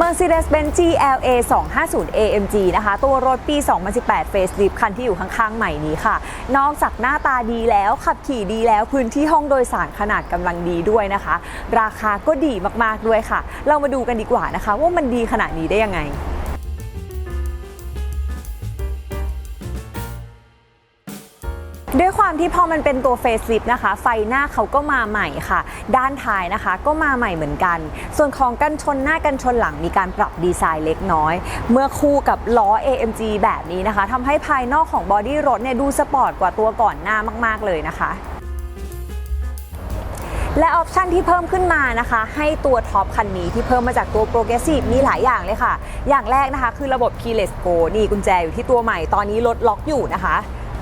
Mercedes-Benz GLA 250 AMG นะคะ ตัวรถปี 2018 Facelift คันที่อยู่ข้างๆ ใหม่นี้ค่ะ นอกจากหน้าตาดีแล้ว ขับขี่ดีแล้วพื้นที่ห้องโดยสารขนาดกำลังดีด้วยนะคะ ราคาก็ดีมากๆด้วยค่ะ เรามาดูกันดีกว่านะคะ ว่ามันดีขนาดนี้ได้ยังไง ด้วยความที่พอมันเป็นตัวเฟ e ลิ t นะคะ ไฟหน้าเขาก็มาใหม่ค่ะ ด้านท้ายนะคะก็มาใหม่เหมือนกัน ส่วนของกันชนหน้ากันชนหลังมีการปรับดีไซน์เล็กน้อย เมื่อคู่กับล้อ AMG แบบนี้นะคะทำให้ภายนอกของบอดี้รถเนี่ยดูสปอร์ตกว่าตัวก่อนหน้ามาก ๆ เลยนะคะและออปชันที่เพิ่มขึ้นมานะคะ ให้ตัวท็อปคันนี้ที่เพิ่มมาจากตัว Progressive มีหลายอย่างเลยค่ะ อย่างแรกนะคะ คือระบบ Keyless Go นี่กุญแจอยู่ที่ตัวใหม่ตอนนี้รถล็อกอยู่นะคะ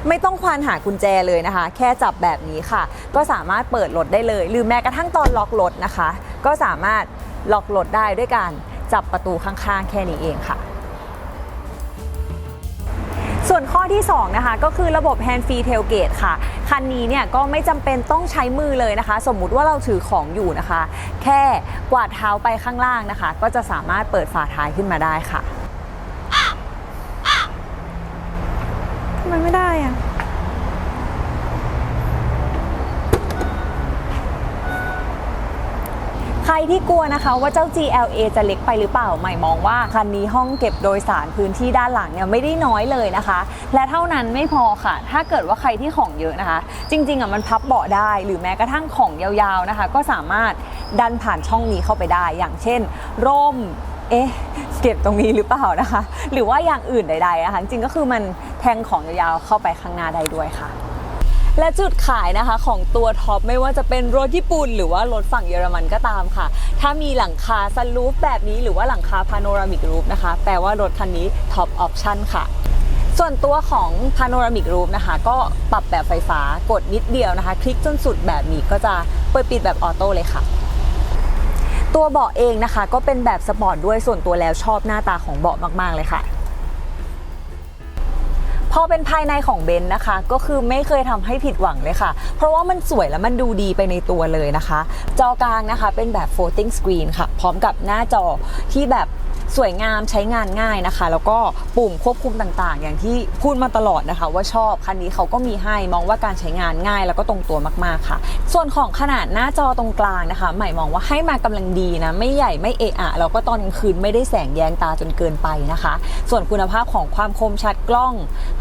ไม่ต้องควานหากุญแจเลยนะคะ แค่จับแบบนี้ค่ะ ก็สามารถเปิดรถได้เลย หรือแม้กระทั่งตอนล็อกรถนะคะ ก็สามารถล็อกรถได้ด้วยการจับประตูข้างๆ แค่นี้เองค่ะส่วนข้อที่2นะคะก็คือระบบ Hand Free Tailgate ค่ะ คันนี้เนี่ยก็ไม่จำเป็นต้องใช้มือเลยนะคะ สมมุติว่าเราถือของอยู่นะคะ แค่กวาดเท้าไปข้างล่างนะคะ ก็จะสามารถเปิดฝาท้ายขึ้นมาได้ค่ะทำ ไมไม่ได้อะใครที่กลัวนะคะว่าเจ้า GLA จะเล็กไปหรือเปล่าใหม่มองว่าคันนี้ห้องเก็บโดยสารพื้นที่ด้านหลังเนี่ยไม่ได้น้อยเลยนะคะ และเท่านั้นไม่พอค่ะ ถ้าเกิดว่าใครที่ของเยอะนะคะ จริงๆอะมันพับเบาะได้ หรือแม้กระทั่งของยาวๆนะคะ ก็สามารถดันผ่านช่องนี้เข้าไปได้ อย่างเช่น ร่มเอ๊ะเก็บตรงนี้หรือเปล่านะคะ หรือว่าอย่างอื่นใดๆนะคะจริงก็คือมัน แทงของยาวๆเข้าไปข้างหน้าได้ด้วยค่ะ และจุดขายนะคะของตัวท็อปไม่ว่าจะเป็นรถญี่ปุ่น หรือว่ารถฝั่งเยอรมันก็ตามค่ะ ถ้ามีหลังคาซันรูฟแบบนี้หรือว่าหลังคาพาโนรามิกรูฟนะคะแปลว่ารถคันนี้ท็อปออปชั่นค่ะส่วนตัวของพาโนรามิกรูฟนะคะ ก็ปรับแบบไฟฟ้ากดนิดเดียวนะคะ คลิกจนสุดแบบนี้ก็จะเปิดปิดแบบออโต้เลยค่ะ ตัวเบาะเองนะคะ ก็เป็นแบบสปอร์ตด้วยส่วนตัวแล้วชอบหน้าตาของเบาะมาก ๆ เลยค่ะ พอเป็นภายในของเบนซ์นะคะ ก็คือไม่เคยทำให้ผิดหวังเลยค่ะ เพราะว่ามันสวยและมันดูดีไปในตัวเลยนะคะ จอกลางนะคะเป็นแบบ floating screen ค่ะ พร้อมกับหน้าจอที่แบบ สวยงามใช้งานง่ายนะคะ แล้วก็ปุ่มควบคุมต่างๆ อย่างที่พูดมาตลอดนะคะ ว่าชอบคันนี้เขาก็มีให้มองว่าการใช้งานง่าย แล้วก็ตรงตัวมากๆค่ะ ส่วนของขนาดหน้าจอตรงกลางนะคะ ใหม่มองว่าให้มากำลังดีนะไม่ใหญ่ไม่เอะอะแล้วก็ตอนกลางคืนไม่ได้แสงแยงตาจนเกินไปนะคะ ส่วนคุณภาพของความคมชัดกล้อง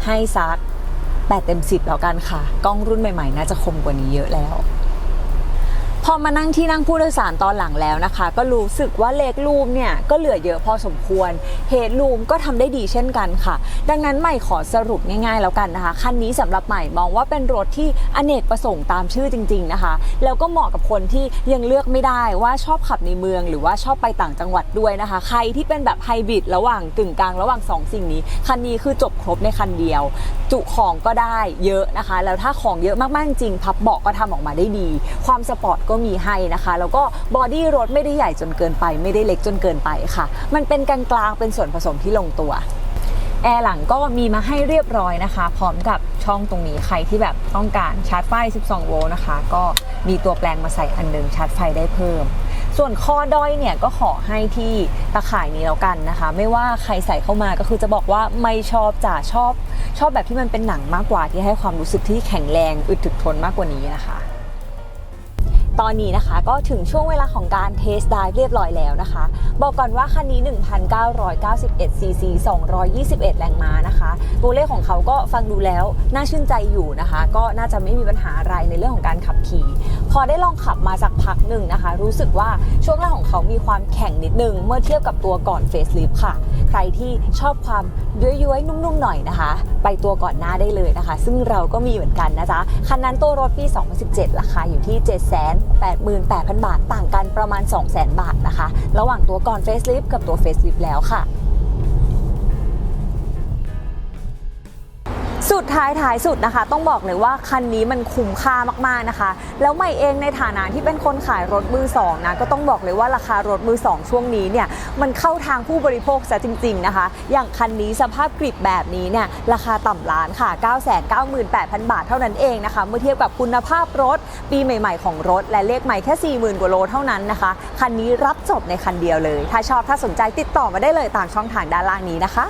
ให้ซัก8เต็ม10แล้วกันค่ะ กล้องรุ่นใหม่ๆน่าจะคมกว่านี้เยอะแล้ว พอมานั่งที่นั่งผู้โดยสารตอนหลังแล้วนะคะ ก็รู้สึกว่าเลกรูมเนี่ยก็เหลือเยอะพอสมควรเฮดรูมก็ทำได้ดีเช่นกันค่ะ ดังนั้นใหม่ขอสรุปง่ายๆแล้วกันนะคะ คันนี้สำหรับใหม่มองว่าเป็นรถที่อเนกประสงค์ตามชื่อจริง ๆนะคะ แล้วก็เหมาะกับคนที่ยังเลือกไม่ได้ว่าชอบขับในเมือง หรือว่าชอบไปต่างจังหวัดด้วยนะคะ ใครที่เป็นแบบไฮบริดระหว่างกึ่งกลางระหว่างสองสิ่งนี้ คันนี้คือจบครบในคันเดียว จุของก็ได้เยอะนะคะ แล้วถ้าของเยอะมากๆจริงพับเบาะก็ทำออกมาได้ดี ความสปอร์ตก็มีให้นะคะ แล้วก็บอดี้รถไม่ได้ใหญ่จนเกินไป ไม่ได้เล็กจนเกินไปค่ะ มันเป็นกลางๆเป็นส่วนผสมที่ลงตัวแอร์หลังก็มีมาให้เรียบร้อยนะคะ พร้อมกับช่องตรงนี้ใครที่แบบต้องการชาร์จไฟ 12 โวลต์นะคะ ก็มีตัวแปลงมาใส่อันหนึงชาร์จไฟได้เพิ่ม ส่วนข้อด้อยเนี่ยก็ขอให้ที่ตะข่ายนี้แล้วกันนะคะ ไม่ว่าใครใส่เข้ามาก็คือจะบอกว่าไม่ชอบจ่าชอบ ชอบแบบที่มันเป็นหนังมากกว่าที่ให้ความรู้สึกที่แข็งแรงอึดถึกทนมากกว่านี้นะคะ ตอนนี้นะคะก็ถึงช่วงเวลาของการเทสได้เรียบร้อยแล้วนะคะ บอกก่อนว่าคันนี้ 1,991 cc 221 แรงม้านะคะตัวเลขของเขาก็ฟังดูแล้วน่าชื่นใจอยู่นะคะ ก็น่าจะไม่มีปัญหาอะไรในเรื่องของการขับขี่ พอได้ลองขับมาสักพักหนึ่งนะคะ รู้สึกว่าช่วงล่างของเขามีความแข็งนิดนึง เมื่อเทียบกับตัวก่อนเฟ e ลิฟค่ะ ใครที่ชอบความย้อยๆ นุ่มๆหน่อยนะคะ ไปตัวก่อนหน้าได้เลยนะคะ ซึ่งเราก็มีเหมือนกันนะจ๊ะคันนั้นตัวรถปี 2017 ราคาอยู่ที่88,000 บาท ต่างกันประมาณ 200,000 บาทนะคะ ระหว่างตัวก่อนเฟซลิฟกับตัวเฟซลิฟแล้วค่ะ สุดท้ายท้ายสุดนะคะ ต้องบอกเลยว่าคันนี้มันคุ้มค่ามากๆนะคะ แล้วใหม่เองในฐานะที่เป็นคนขายรถมือสองนะก็ต้องบอกเลยว่าราคารถมือสองช่วงนี้เนี่ยมันเข้าทางผู้บริโภคซะจริง ๆนะคะ อย่างคันนี้สภาพกริบแบบนี้เนี่ยราคาต่ำล้านค่ะ 998,000 บาทเท่านั้นเองนะคะ เมื่อเทียบกับคุณภาพรถปีใหม่ ๆ ของรถ และเลขใหม่แค่ 40,000กว่าโลเท่านั้นนะคะ คันนี้รับจบในคันเดียวเลย ถ้าชอบถ้าสนใจติดต่อมาได้เลยตามช่องทางด้านล่างนี้นะคะ